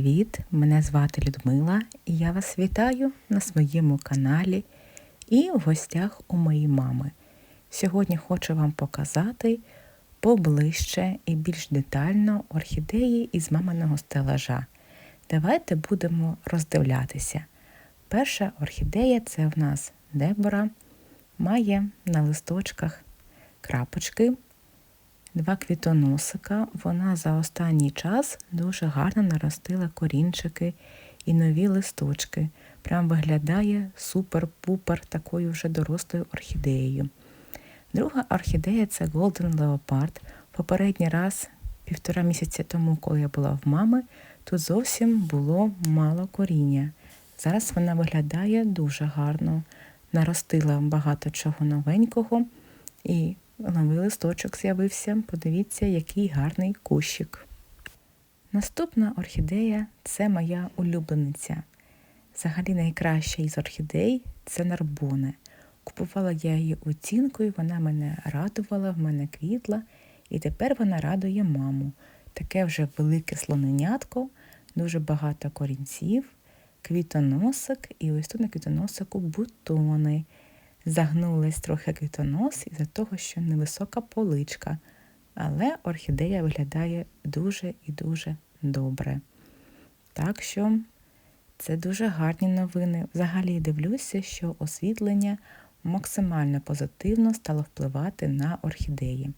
привіт! Мене звати Людмила і я вас вітаю на своєму каналі і в гостях у моїй мами. Сьогодні хочу вам показати поближче і більш детально орхідеї із маминого стелажа. Давайте будемо роздивлятися. Перша орхідея це в нас Дебора, має на листочках крапочки два квітоносика. Вона за останній час дуже гарно наростила корінчики і нові листочки. Прям виглядає супер-пупер такою вже дорослою орхідеєю. Друга орхідея це Golden Leopard. Попередній раз, півтора місяця тому, коли я була в мами, тут зовсім було мало коріння. Зараз вона виглядає дуже гарно, наростила багато чого новенького і новий листочок з'явився. Подивіться, який гарний кущик. Наступна орхідея це моя улюблениця. Взагалі найкраща із орхідей це нарбоне. Купувала я її оцінкою, вона мене радувала, в мене квітла, і тепер вона радує маму. Таке вже велике слоненятко, дуже багато корінців, квітоносик, і ось тут на квітоносику бутони. Загнулась трохи квітонос із-за того, що невисока поличка, але орхідея виглядає дуже і дуже добре. Так що це дуже гарні новини. Взагалі дивлюся, що освітлення максимально позитивно стало впливати на орхідеї.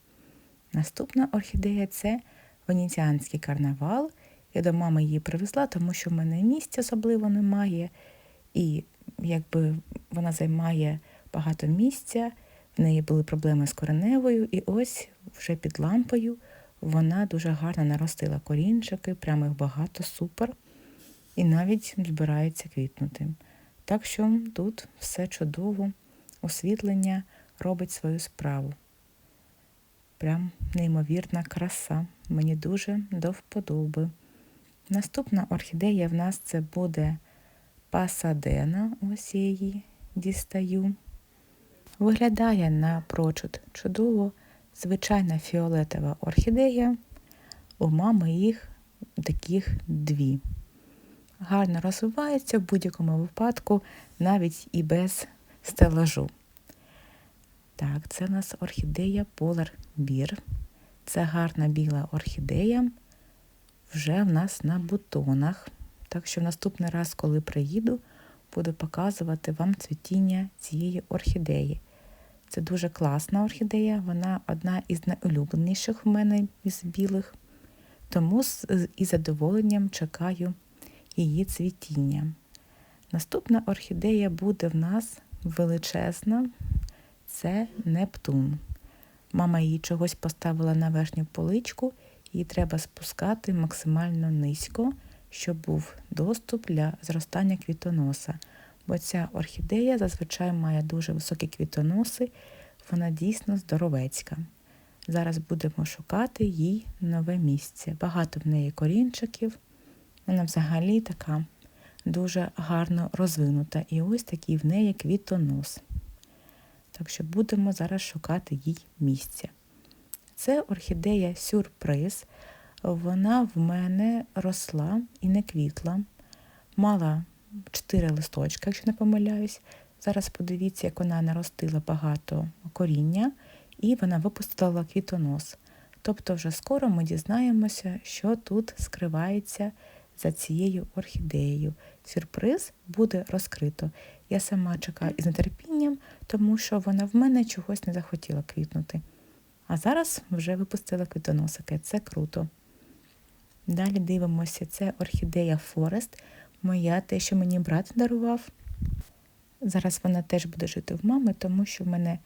Наступна орхідея це венеціанський карнавал. Я до мами її привезла, тому що в мене місця особливо немає, і якби вона займає багато місця, в неї були проблеми з кореневою, і ось вже під лампою вона дуже гарно наростила корінчики, прямо їх багато, супер, і навіть збирається квітнути. Так що тут все чудово, освітлення робить свою справу. Прям неймовірна краса. Мені дуже до вподоби. Наступна орхідея в нас це буде пасадена, ось я її дістаю. Виглядає напрочуд чудово, звичайна фіолетова орхідея. У мами їх таких дві. Гарно розвивається в будь-якому випадку, навіть і без стелажу. Так, це у нас орхідея Polar Beer. Це гарна біла орхідея вже в нас на бутонах. Так що в наступний раз, коли приїду, буду показувати вам цвітіння цієї орхідеї. Це дуже класна орхідея, вона одна із найулюбленіших в мене із білих, тому з із задоволенням чекаю її цвітіння. Наступна орхідея буде в нас величезна, це Нептун. Мама її чогось поставила на верхню поличку, її треба спускати максимально низько, щоб був доступ для зростання квітоноса бо ця орхідея зазвичай має дуже високі квітоноси, вона дійсно здоровецька. Зараз будемо шукати їй нове місце. Багато в неї корінчиків, вона взагалі така дуже гарно розвинута. І ось такий в неї квітонос. Так що будемо зараз шукати їй місце. Це орхідея сюрприз. Вона в мене росла і не квітла, мала чотири листочка, якщо не помиляюсь. Зараз подивіться, як вона наростила багато коріння і вона випустила квітонос. Тобто, вже скоро ми дізнаємося, що тут скривається за цією орхідеєю. Сюрприз буде розкрито. Я сама чекаю із нетерпінням, тому що вона в мене чогось не захотіла квітнути. А зараз вже випустила квітоносики. Це круто. Далі дивимося, це орхідея Форест моя, те, що мені брат дарував. Зараз вона теж буде жити в мами, тому що в мене,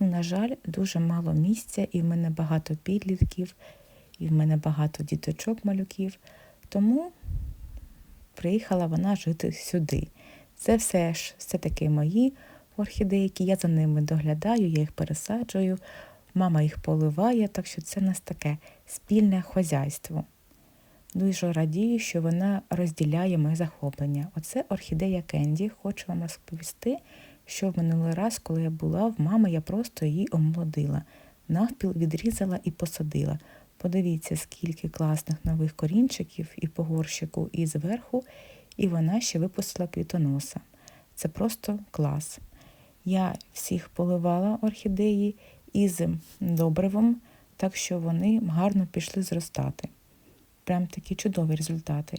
ну, на жаль, дуже мало місця, і в мене багато підлітків, і в мене багато діточок-малюків. Тому приїхала вона жити сюди. Це все ж все-таки мої орхідейки, я за ними доглядаю, я їх пересаджую, мама їх поливає, так що це у нас таке спільне хозяйство. Дуже радію, що вона розділяє моє захоплення. Оце орхідея Кенді. Хочу вам розповісти, що в минулий раз, коли я була в мами, я просто її омолодила, навпіл відрізала і посадила. Подивіться, скільки класних нових корінчиків і по горщику, і зверху, і вона ще випустила квітоноса. Це просто клас. Я всіх поливала орхідеї із добривом, так що вони гарно пішли зростати. Прям такі чудові результати.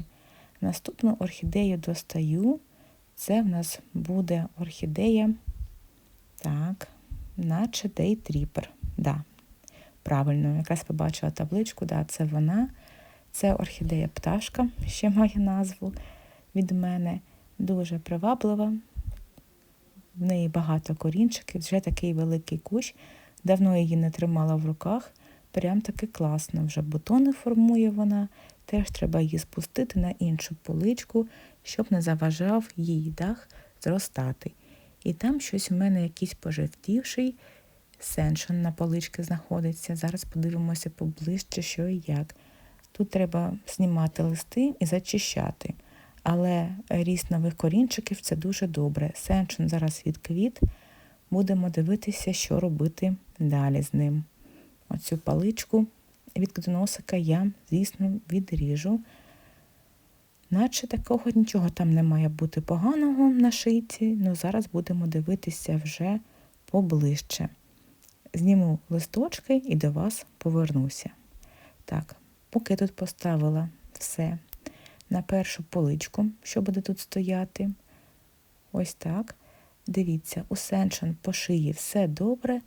Наступну орхідею достаю. Це в нас буде орхідея, так, наче дейтріпер. Да, правильно, якраз побачила табличку, да, це вона. Це орхідея пташка, ще має назву від мене. Дуже приваблива. В неї багато корінчиків, вже такий великий кущ. Давно її не тримала в руках. Прям таки класно. Вже бутони формує вона. Теж треба її спустити на іншу поличку, щоб не заважав їй дах зростати. І там щось у мене якийсь пожевтівший сеншон на поличці знаходиться. Зараз подивимося поближче, що і як. Тут треба знімати листи і зачищати. Але ріст нових корінчиків це дуже добре. Сеншон зараз відквіт. Будемо дивитися, що робити далі з ним. Оцю паличку від квітоносика я, звісно, відріжу. Наче такого нічого там не має бути поганого на шийці, але зараз будемо дивитися вже поближче. Зніму листочки і до вас повернуся. Так, поки тут поставила все на першу поличку, що буде тут стояти. Ось так. Дивіться, у сеншен по шиї все добре.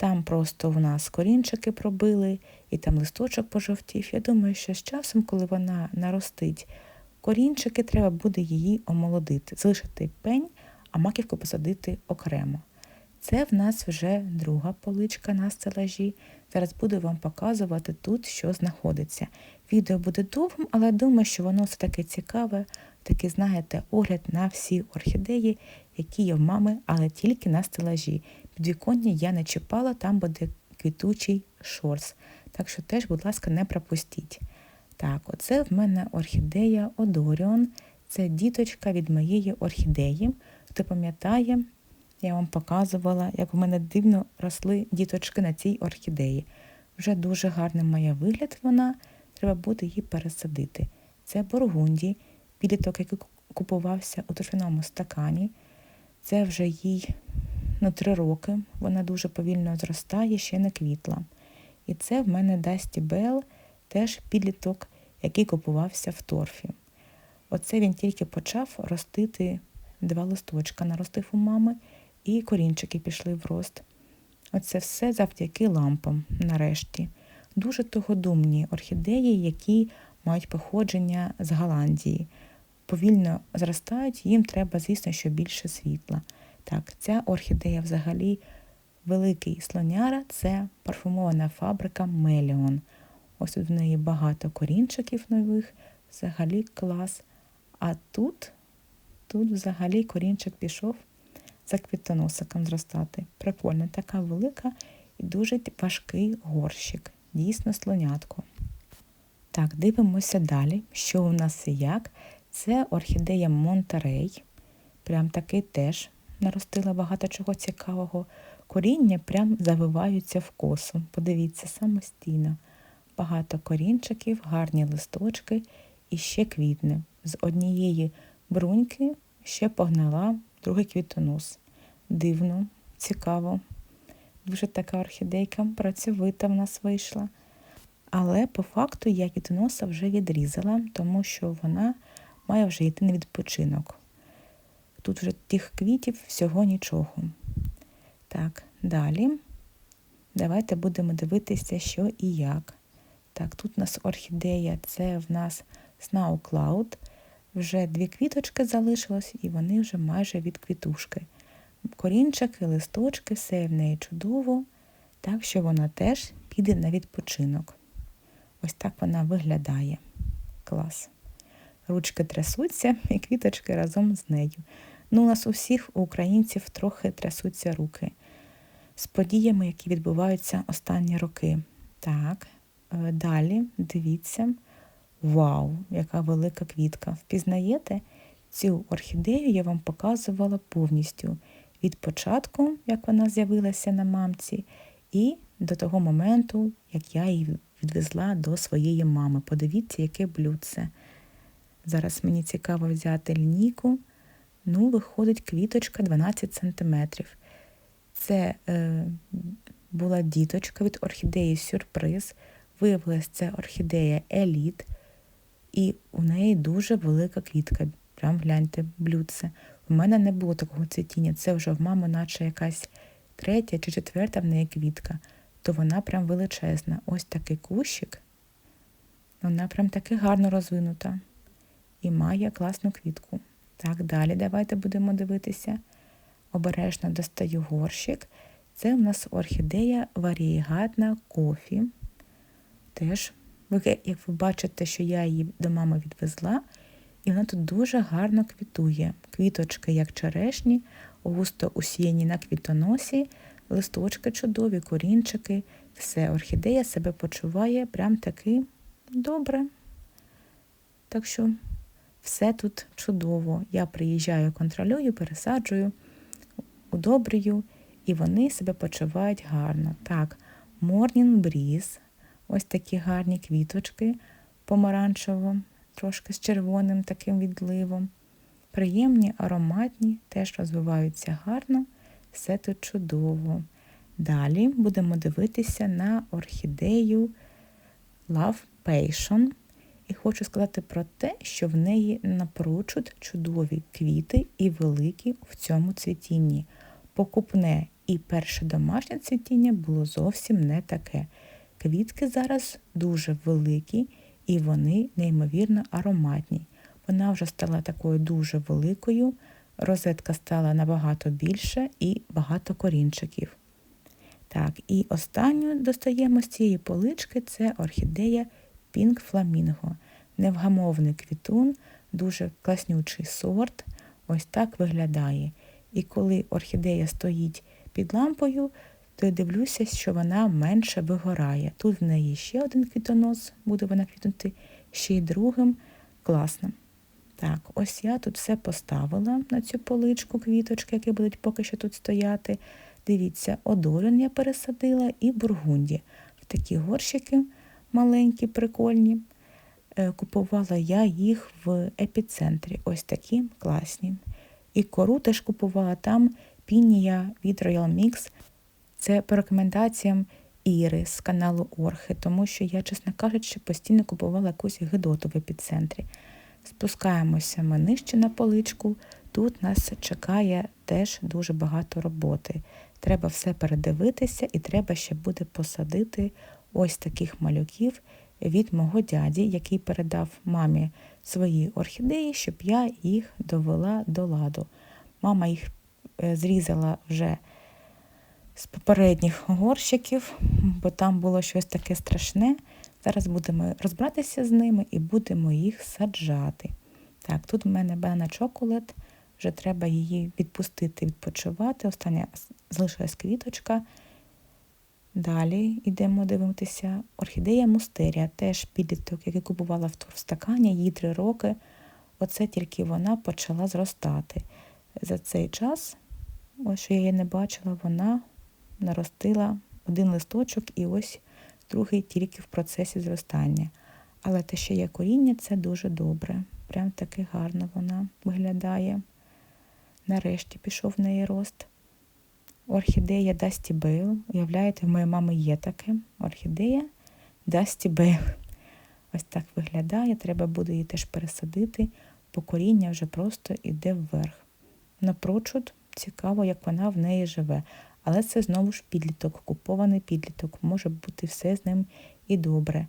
Там просто в нас корінчики пробили, і там листочок пожовтів. Я думаю, що з часом, коли вона наростить корінчики, треба буде її омолодити, залишити пень, а маківку посадити окремо. Це в нас вже друга поличка на стелажі. Зараз буду вам показувати тут, що знаходиться. Відео буде довгим, але думаю, що воно все таки цікаве, такий, знаєте, огляд на всі орхідеї, які є в мами, але тільки на стелажі. Підвіконня я не чіпала, там буде квітучий шорс. Так що теж, будь ласка, не пропустіть. Так, оце в мене орхідея Одоріон. Це діточка від моєї орхідеї. Хто пам'ятає, я вам показувала, як в мене дивно росли діточки на цій орхідеї. Вже дуже гарний має вигляд вона, треба буде її пересадити. Це Бургунді, підліток, який купувався у торфяному стакані. Це вже їй ну, три роки. Вона дуже повільно зростає, ще не квітла. І це в мене Дасті Белл, теж підліток, який купувався в торфі. Оце він тільки почав ростити два листочка, наростив у мами, і корінчики пішли в рост. Оце все завдяки лампам, нарешті. Дуже тогодумні орхідеї, які мають походження з Голландії. Повільно зростають, їм треба, звісно, що більше світла. Так, ця орхідея взагалі великий слоняра це парфумована фабрика Меліон. Ось тут в неї багато корінчиків нових, взагалі клас. А тут, тут взагалі корінчик пішов за квітоносиком зростати. Прикольно, така велика і дуже важкий горщик. Дійсно слонятко. Так, дивимося далі, що у нас і як. Це орхідея Монтерей. Прям такий теж наростила багато чого цікавого. Коріння прям завиваються в косу. Подивіться, самостійно. Багато корінчиків, гарні листочки і ще квітне. З однієї бруньки ще погнала другий квітонос. Дивно, цікаво. Дуже така орхідейка працьовита в нас вийшла. Але по факту я квітоноса вже відрізала, тому що вона має вже йти на відпочинок. Тут вже тих квітів всього нічого. Так, далі. Давайте будемо дивитися, що і як. Так, тут у нас орхідея, це в нас Snow Cloud. Вже дві квіточки залишилось, і вони вже майже від квітушки. Корінчики, листочки, все в неї чудово, так що вона теж піде на відпочинок. Ось так вона виглядає. Клас. Ручки трясуться і квіточки разом з нею. Ну, у нас у всіх у українців трохи трясуться руки з подіями, які відбуваються останні роки. Так, е, далі дивіться. Вау, яка велика квітка! Впізнаєте? Цю орхідею я вам показувала повністю від початку, як вона з'явилася на мамці, і до того моменту, як я її відвезла до своєї мами. Подивіться, яке блюдце. Зараз мені цікаво взяти лінійку. Ну, виходить квіточка 12 см. Це е, була діточка від орхідеї сюрприз. Виявилось, це орхідея Еліт, і у неї дуже велика квітка. Прям гляньте, блюдце. У мене не було такого цвітіння. Це вже в мами, наче якась третя чи четверта в неї квітка, то вона прям величезна. Ось такий кущик. Вона прям таки гарно розвинута і має класну квітку. Так, далі давайте будемо дивитися. Обережно достаю горщик. Це у нас орхідея варієгатна кофі. Теж, як ви бачите, що я її до мами відвезла, і вона тут дуже гарно квітує. Квіточки, як черешні, густо усіяні на квітоносі, листочки чудові, корінчики. Все, орхідея себе почуває прям таки добре. Так що все тут чудово. Я приїжджаю, контролюю, пересаджую, удобрюю, і вони себе почувають гарно. Так, Morning Breeze, ось такі гарні квіточки помаранчево, трошки з червоним таким відливом. Приємні, ароматні, теж розвиваються гарно, все тут чудово. Далі будемо дивитися на орхідею Love Passion. І хочу сказати про те, що в неї напрочуд чудові квіти і великі в цьому цвітінні. Покупне і перше домашнє цвітіння було зовсім не таке. Квітки зараз дуже великі і вони неймовірно ароматні. Вона вже стала такою дуже великою, розетка стала набагато більше і багато корінчиків. Так, і останню достаємо з цієї полички це орхідея Пінк Фламінго. Невгамовний квітун, дуже класнючий сорт. Ось так виглядає. І коли орхідея стоїть під лампою, то я дивлюся, що вона менше вигорає. Тут в неї ще один квітонос, буде вона квітнути ще й другим. Класно. Так, ось я тут все поставила на цю поличку квіточки, які будуть поки що тут стояти. Дивіться, одорин я пересадила і бургунді. В такі горщики маленькі, прикольні. Е, купувала я їх в епіцентрі. Ось такі класні. І кору теж купувала там пінія від Royal Mix. Це по рекомендаціям Іри з каналу Орхи, тому що я, чесно кажучи, постійно купувала якусь гидоту в епіцентрі. Спускаємося ми нижче на поличку. Тут нас чекає теж дуже багато роботи. Треба все передивитися, і треба ще буде посадити ось таких малюків від мого дяді, який передав мамі свої орхідеї, щоб я їх довела до ладу. Мама їх е, зрізала вже з попередніх горщиків, бо там було щось таке страшне. Зараз будемо розбиратися з ними і будемо їх саджати. Так, тут в мене банана чоколад, вже треба її відпустити, відпочивати. Остання залишилась квіточка. Далі йдемо дивитися. Орхідея Мустерія, теж підліток, який купувала в турстакані, їй три роки. Оце тільки вона почала зростати. За цей час, ось що я її не бачила, вона наростила один листочок і ось другий тільки в процесі зростання. Але те, що є коріння, це дуже добре. Прям таки гарно вона виглядає. Нарешті пішов в неї рост. Орхідея Дасті Бейл. Уявляєте, в моєї мами є таке. Орхідея Дасті Бейл. Ось так виглядає. Треба буде її теж пересадити, бо коріння вже просто йде вверх. Напрочуд цікаво, як вона в неї живе. Але це знову ж підліток, купований підліток. Може бути все з ним і добре.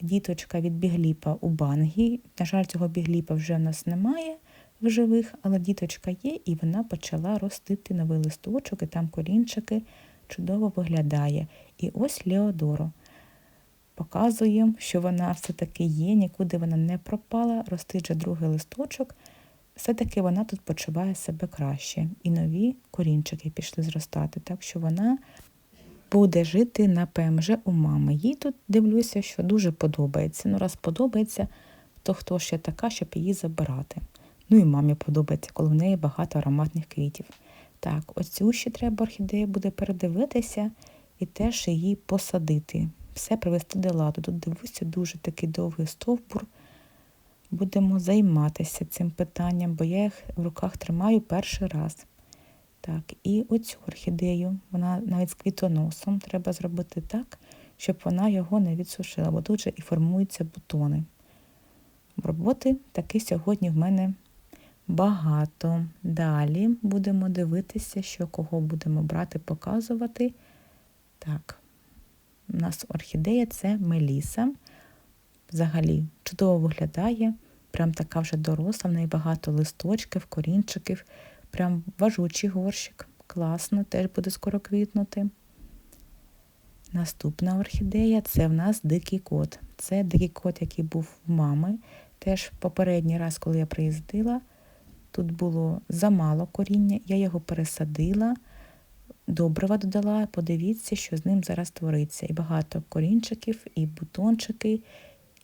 Діточка від бігліпа у бангі. На жаль, цього бігліпа вже в нас немає в живих, але діточка є, і вона почала ростити новий листочок, і там корінчики чудово виглядає. І ось Леодоро. Показуємо, що вона все-таки є, нікуди вона не пропала, ростить вже другий листочок. Все-таки вона тут почуває себе краще. І нові корінчики пішли зростати. Так що вона буде жити на ПМЖ у мами. Їй тут дивлюся, що дуже подобається. Ну, раз подобається, то хто ще така, щоб її забирати. Ну і мамі подобається, коли в неї багато ароматних квітів. Так, оцю ще треба орхідею буде передивитися і теж її посадити. все привести до ладу. Тут дивуся, дуже такий довгий стовбур. Будемо займатися цим питанням, бо я їх в руках тримаю перший раз. Так, і оцю орхідею, вона навіть з квітоносом треба зробити так, щоб вона його не відсушила, бо тут же і формуються бутони. Роботи таки сьогодні в мене багато. Далі будемо дивитися, що кого будемо брати, показувати. Так, у нас орхідея це Меліса. Взагалі чудово виглядає. Прям така вже доросла, в неї багато листочків, корінчиків. Прям важучий горщик. Класно, теж буде скоро квітнути. Наступна орхідея це в нас дикий кот. Це дикий кот, який був в мами. Теж попередній раз, коли я приїздила, тут було замало коріння, я його пересадила, добрива додала, подивіться, що з ним зараз твориться. І багато корінчиків, і бутончики,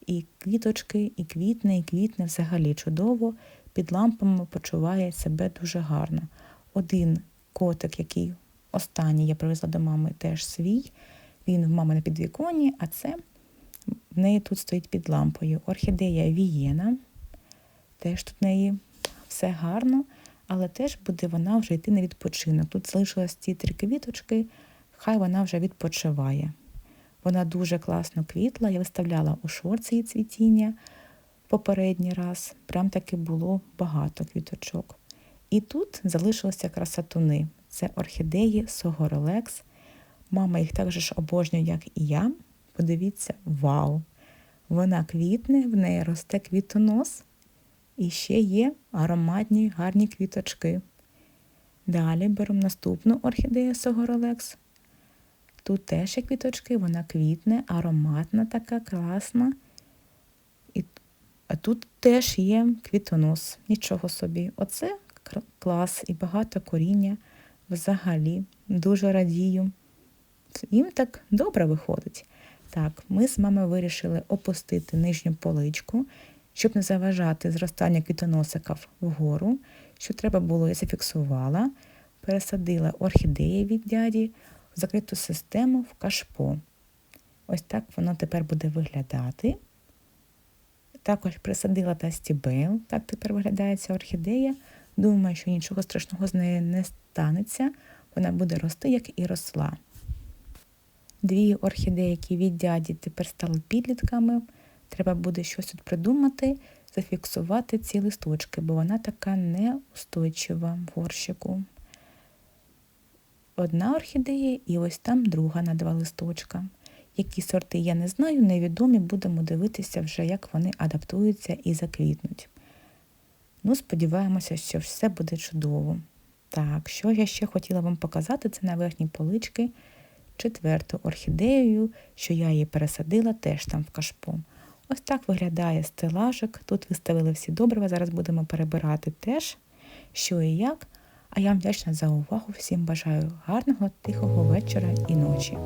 і квіточки, і квітне, і квітне взагалі чудово. Під лампами почуває себе дуже гарно. Один котик, який останній я привезла до мами, теж свій. Він в мами на підвіконні, а це в неї тут стоїть під лампою. Орхідея Вієна. Теж тут в неї все гарно, але теж буде вона вже йти на відпочинок. Тут залишилось ці три квіточки, хай вона вже відпочиває. Вона дуже класно квітла, я виставляла у шорці її цвітіння попередній раз. Прям таки було багато квіточок. І тут залишилися красотуни. Це орхідеї Согоролекс. Мама їх так же ж обожнює, як і я. Подивіться, вау! Вона квітне, в неї росте квітонос. І ще є ароматні гарні квіточки. Далі беремо наступну орхідею Согоролекс. Тут теж є квіточки, вона квітне, ароматна така, класна. І, А тут теж є квітонос. Нічого собі. Оце клас і багато коріння взагалі. Дуже радію. Їм так добре виходить. Так, ми з мамою вирішили опустити нижню поличку, щоб не заважати зростання квітоносиків вгору. Що треба було, я зафіксувала, пересадила орхідеї від дяді в закриту систему в кашпо. Ось так воно тепер буде виглядати. Також присадила та стібел, так тепер виглядає ця орхідея. Думаю, що нічого страшного з нею не станеться, вона буде рости, як і росла. Дві орхідеї, які від дяді тепер стали підлітками. Треба буде щось тут придумати, зафіксувати ці листочки, бо вона така неустойчива в горщику. Одна орхідея і ось там друга на два листочка. Які сорти я не знаю, невідомі, будемо дивитися вже, як вони адаптуються і заквітнуть. Ну, сподіваємося, що все буде чудово. Так, що я ще хотіла вам показати, це на верхній полички четверту орхідеєю, що я її пересадила теж там в кашпо. Ось так виглядає стелажик. Тут виставили всі добрива, зараз будемо перебирати теж, що і як. А я вам вдячна за увагу. Всім бажаю гарного, тихого вечора і ночі.